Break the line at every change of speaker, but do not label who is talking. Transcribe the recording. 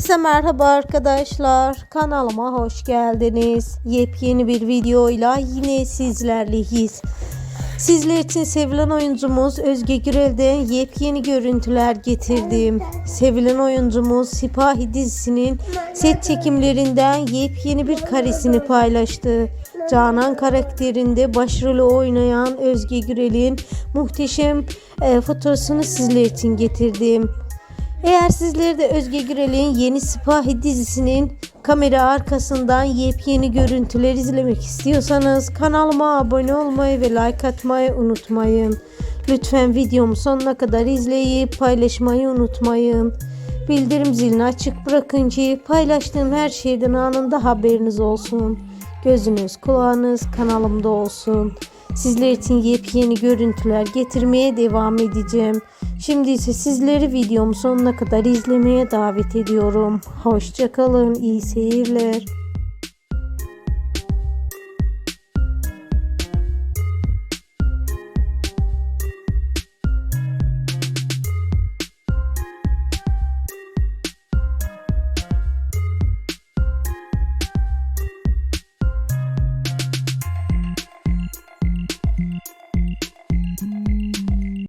Herkese merhaba arkadaşlar. Kanalıma hoş geldiniz. Yepyeni bir videoyla yine sizlerleyiz. Sizler için sevilen oyuncumuz Özge Gürel'den yepyeni görüntüler getirdim. Sevilen oyuncumuz Sipahi dizisinin set çekimlerinden yepyeni bir karesini paylaştı. Canan karakterinde başrolü oynayan Özge Gürel'in muhteşem e, fotoğrafını sizler için getirdim. Eğer sizler de Özge Gürel'in yeni Sipahi dizisinin kamera arkasından yepyeni görüntüler izlemek istiyorsanız kanalıma abone olmayı ve like atmayı unutmayın. Lütfen videomu sonuna kadar izleyip paylaşmayı unutmayın. Bildirim zilini açık bırakın ki paylaştığım her şeyden anında haberiniz olsun. Gözünüz kulağınız kanalımda olsun. Sizler için yepyeni görüntüler getirmeye devam edeceğim. Şimdi ise sizleri videomu sonuna kadar izlemeye davet ediyorum. Hoşçakalın, iyi seyirler.